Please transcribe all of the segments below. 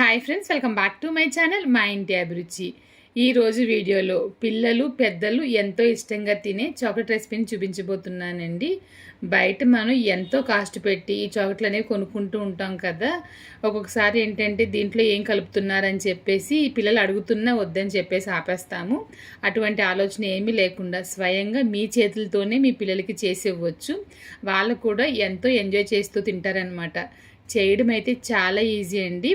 Hi friends welcome back to my channel మా ఇంటి అభిరుచి ఈరోజు వీడియోలో పిల్లలు పెద్దలు ఎంతో ఇష్టంగా తినే చాక్లెట్ రెసిపీని చూపించబోతున్నానండి. బయట మనం ఎంతో కాస్ట్ పెట్టి ఈ చాక్లెట్లు అనేవి కొనుక్కుంటూ ఉంటాం కదా. ఒక్కొక్కసారి ఏంటంటే దీంట్లో ఏం కలుపుతున్నారని చెప్పేసి పిల్లలు అడుగుతున్నా వద్దని చెప్పేసి ఆపేస్తాము. అటువంటి ఆలోచన ఏమీ లేకుండా స్వయంగా మీ చేతులతోనే మీ పిల్లలకి చేసి ఇవ్వచ్చు. వాళ్ళు కూడా ఎంతో ఎంజాయ్ చేస్తూ తింటారనమాట చేయడం అయితే చాలా ఈజీ అండి.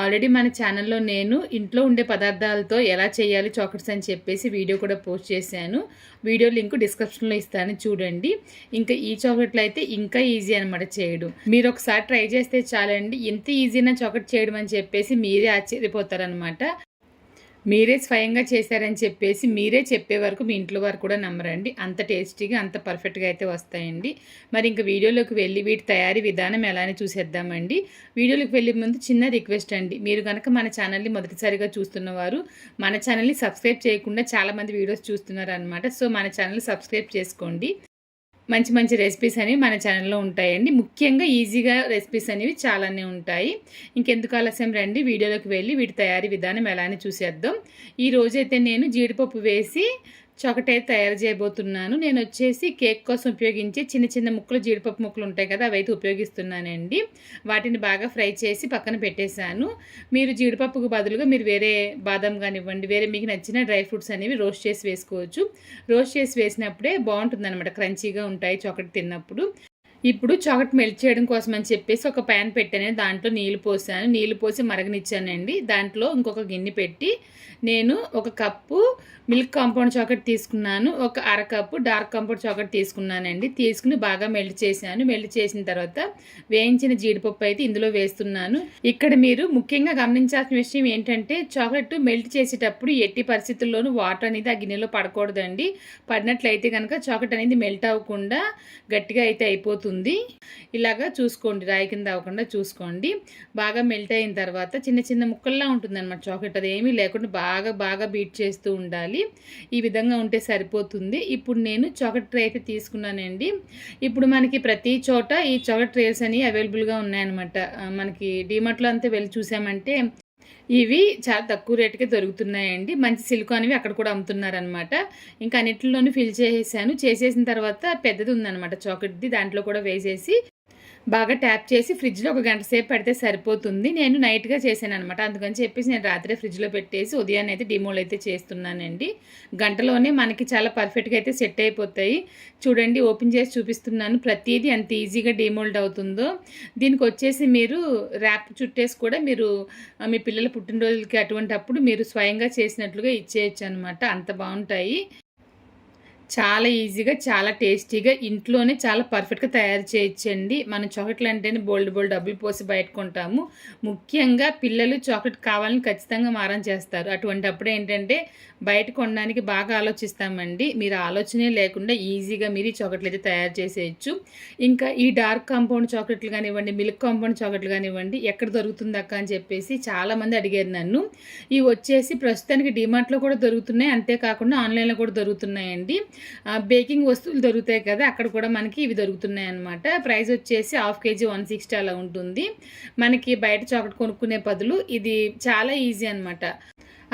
ఆల్రెడీ మన ఛానల్లో నేను ఇంట్లో ఉండే పదార్థాలతో ఎలా చేయాలి చాక్లెట్స్ అని చెప్పేసి వీడియో కూడా పోస్ట్ చేశాను. వీడియో లింక్ డిస్క్రిప్షన్లో ఇస్తాను చూడండి. ఇంకా ఈ చాక్లెట్లు అయితే ఇంకా ఈజీ అనమాట చేయడం. మీరు ఒకసారి ట్రై చేస్తే చాలండి. ఇంత ఈజీనా చాక్లెట్ చేయడం అని చెప్పేసి మీరే ఆశ్చర్యపోతారనమాట మీరే స్వయంగా చేశారని చెప్పేసి మీరే చెప్పే వరకు మీ ఇంట్లో వారు కూడా నమ్మరండి. అంత టేస్టీగా అంత పర్ఫెక్ట్గా అయితే వస్తాయండి. మరి ఇంకా వీడియోలోకి వెళ్ళి వీటి తయారీ విధానం ఎలానే చూసేద్దామండి. వీడియోలోకి వెళ్ళే ముందు చిన్న రిక్వెస్ట్ అండి. మీరు కనుక మన ఛానల్ని మొదటిసారిగా చూస్తున్నవారు మన ఛానల్ని సబ్స్క్రైబ్ చేయకుండా చాలామంది వీడియోస్ చూస్తున్నారు అనమాట సో మన ఛానల్ని సబ్స్క్రైబ్ చేసుకోండి. మంచి మంచి రెసిపీస్ అనేవి మన ఛానల్లో ఉంటాయండి. ముఖ్యంగా ఈజీగా రెసిపీస్ అనేవి చాలానే ఉంటాయి. ఇంకెందుకు ఆలస్యం రండి వీడియోలోకి వెళ్ళి వీటి తయారీ విధానం ఎలానే చూసేద్దాం. ఈ రోజైతే నేను జీడిపప్పు వేసి చొకటే తయారు చేయబోతున్నాను. నేను వచ్చేసి కేక్ కోసం ఉపయోగించే చిన్న చిన్న ముక్కలు జీడిపప్పు ముక్కలు ఉంటాయి కదా అవైతే ఉపయోగిస్తున్నానండి. వాటిని బాగా ఫ్రై చేసి పక్కన పెట్టేశాను. మీరు జీడిపప్పుకు బదులుగా మీరు వేరే బాదం కానివ్వండి వేరే మీకు నచ్చిన డ్రై ఫ్రూట్స్ అనేవి రోస్ట్ చేసి వేసుకోవచ్చు. రోస్ట్ చేసి వేసినప్పుడే బాగుంటుంది అనమాట క్రంచీగా ఉంటాయి చొకటి తిన్నప్పుడు. ఇప్పుడు చాక్లెట్ మెల్ట్ చేయడం కోసం అని చెప్పేసి ఒక ప్యాన్ పెట్టాను. దాంట్లో నీళ్ళు పోసాను. నీళ్ళు పోసి మరగనిచ్చానండి. దాంట్లో ఇంకొక గిన్నె పెట్టి నేను ఒక కప్పు మిల్క్ కాంపౌండ్ చాక్లెట్ తీసుకున్నాను. ఒక అరకప్పు డార్క్ కాంపౌండ్ చాక్లెట్ తీసుకున్నానండి. తీసుకుని బాగా మెల్ట్ చేశాను. మెల్ట్ చేసిన తర్వాత వేయించిన జీడిపప్పు అయితే ఇందులో వేస్తున్నాను. ఇక్కడ మీరు ముఖ్యంగా గమనించాల్సిన విషయం ఏంటంటే చాక్లెట్ మెల్ట్ చేసేటప్పుడు ఎట్టి పరిస్థితుల్లోనూ వాటర్ అనేది ఆ గిన్నెలో పడకూడదండి. పడినట్లయితే కనుక చాక్లెట్ అనేది మెల్ట్ అవ్వకుండా గట్టిగా అయితే అయిపోతుంది. ఇలాగా చూసుకోండి రాయి కింద అవ్వకుండా చూసుకోండి. బాగా మెల్ట్ అయిన తర్వాత చిన్న చిన్న ముక్కల్లా ఉంటుంది అనమాట చాక్లెట్. అది ఏమీ లేకుండా బాగా బాగా బీట్ చేస్తూ ఉండాలి. ఈ విధంగా ఉంటే సరిపోతుంది. ఇప్పుడు నేను చాక్లెట్ ట్రే అయితే తీసుకున్నానండి. ఇప్పుడు మనకి ప్రతి చోట ఈ చాక్లెట్ ట్రేస్ అని అవైలబుల్గా ఉన్నాయన్నమాట. మనకి డిమార్ట్లో అంతా వెళ్ళి చూసామంటే ఇవి చాలా తక్కువ రేటుకే దొరుకుతున్నాయండి. మంచి సిలికాన్వి అక్కడ కూడా అమ్ముతున్నారనమాట ఇంకా అన్నింటిలోనూ ఫిల్ చేసేసాను. చేసేసిన తర్వాత పెద్దది ఉందన్నమాట. చాకెట్ది దాంట్లో కూడా వేసేసి బాగా ట్యాప్ చేసి ఫ్రిడ్జ్లో ఒక గంట సేపు పెడితే సరిపోతుంది. నేను నైట్గా చేశాను అనమాట అందుకని చెప్పేసి నేను రాత్రే ఫ్రిడ్జ్లో పెట్టేసి ఉదయాన్నే అయితే డిమోల్ అయితే చేస్తున్నానండి. గంటలోనే మనకి చాలా పర్ఫెక్ట్గా అయితే సెట్ అయిపోతాయి. చూడండి ఓపెన్ చేసి చూపిస్తున్నాను. ప్రతిదీ ఎంత ఈజీగా డిమోల్డ్ అవుతుందో. దీనికి వచ్చేసి మీరు ర్యాప్ చుట్టేసి కూడా మీరు మీ పిల్లల పుట్టినరోజులకి అటువంటి అప్పుడు మీరు స్వయంగా చేసినట్లుగా ఇచ్చేయచ్చు అనమాట అంత బాగుంటాయి. చాలా ఈజీగా చాలా టేస్టీగా ఇంట్లోనే చాలా పర్ఫెక్ట్గా తయారు చేయొచ్చండి మనం చాక్లెట్లు అంటేనే బోల్డ్ బోల్డ్ డబ్బులు పోసి బయట కొంటాము. ముఖ్యంగా పిల్లలు చాక్లెట్ కావాలని ఖచ్చితంగా మారం చేస్తారు. అటువంటి అప్పుడు ఏంటంటే బయట కొనడానికి బాగా ఆలోచిస్తామండి. మీరు ఆలోచనే లేకుండా ఈజీగా మీరు ఈ చాక్లెట్లు అయితే తయారు చేసేయచ్చు. ఇంకా ఈ డార్క్ కాంపౌండ్ చాక్లెట్లు కానివ్వండి మిల్క్ కాంపౌండ్ చాక్లెట్లు కానివ్వండి ఎక్కడ దొరుకుతుంది అక్క అని చెప్పేసి చాలామంది అడిగారు నన్ను. ఇవి వచ్చేసి ప్రస్తుతానికి డిమార్ట్లో కూడా దొరుకుతున్నాయి. అంతేకాకుండా ఆన్లైన్లో కూడా దొరుకుతున్నాయండి. బేకింగ్ వస్తువులు దొరుకుతాయి కదా అక్కడ కూడా మనకి ఇవి దొరుకుతున్నాయి అనమాట ప్రైస్ వచ్చేసి హాఫ్ కేజీ వన్ సిక్స్టీ అలా ఉంటుంది. మనకి బయట చాక్లెట్ కొనుక్కునే బదులు ఇది చాలా ఈజీ అనమాట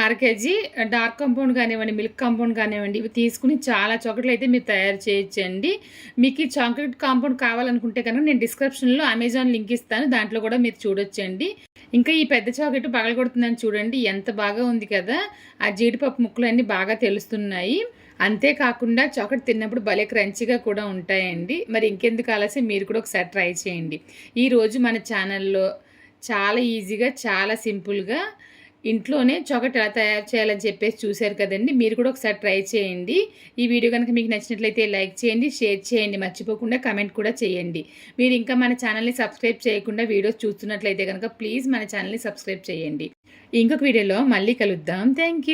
అర కేజీ డార్క్ కాంపౌండ్ కానివ్వండి మిల్క్ కాంపౌండ్ కానివ్వండి ఇవి తీసుకుని చాలా చాక్లెట్లు అయితే మీరు తయారు చేయొచ్చండి. మీకు ఈ చాక్లెట్ కాంపౌండ్ కావాలనుకుంటే కనుక నేను డిస్క్రిప్షన్లో అమెజాన్ లింక్ ఇస్తాను దాంట్లో కూడా మీరు చూడొచ్చండి. ఇంకా ఈ పెద్ద చాక్లెట్ పగలగొడుతుందని చూడండి ఎంత బాగా ఉంది కదా. ఆ జీడిపప్పు ముక్కలు అన్నీ బాగా తెలుస్తున్నాయి. అంతేకాకుండా చాక్లెట్ తిన్నప్పుడు భలే క్రంచిగా కూడా ఉంటాయండి. మరి ఇంకెందుకు ఆలస్యం? మీరు కూడా ఒకసారి ట్రై చేయండి. ఈరోజు మన ఛానల్లో చాలా ఈజీగా చాలా సింపుల్గా ఇంట్లోనే చాక్లెట్ ఎలా తయారు చేయాలని చెప్పేసి చూశారు కదండి. మీరు కూడా ఒకసారి ట్రై చేయండి. ఈ వీడియో కనుక మీకు నచ్చినట్లయితే లైక్ చేయండి షేర్ చేయండి. మర్చిపోకుండా కమెంట్ కూడా చేయండి. మీరు ఇంకా మన ఛానల్ని సబ్స్క్రైబ్ చేయకుండా వీడియోస్ చూస్తున్నట్లయితే కనుక ప్లీజ్ మన ఛానల్ని సబ్స్క్రైబ్ చేయండి. ఇంకొక వీడియోలో మళ్ళీ కలుద్దాం. థ్యాంక్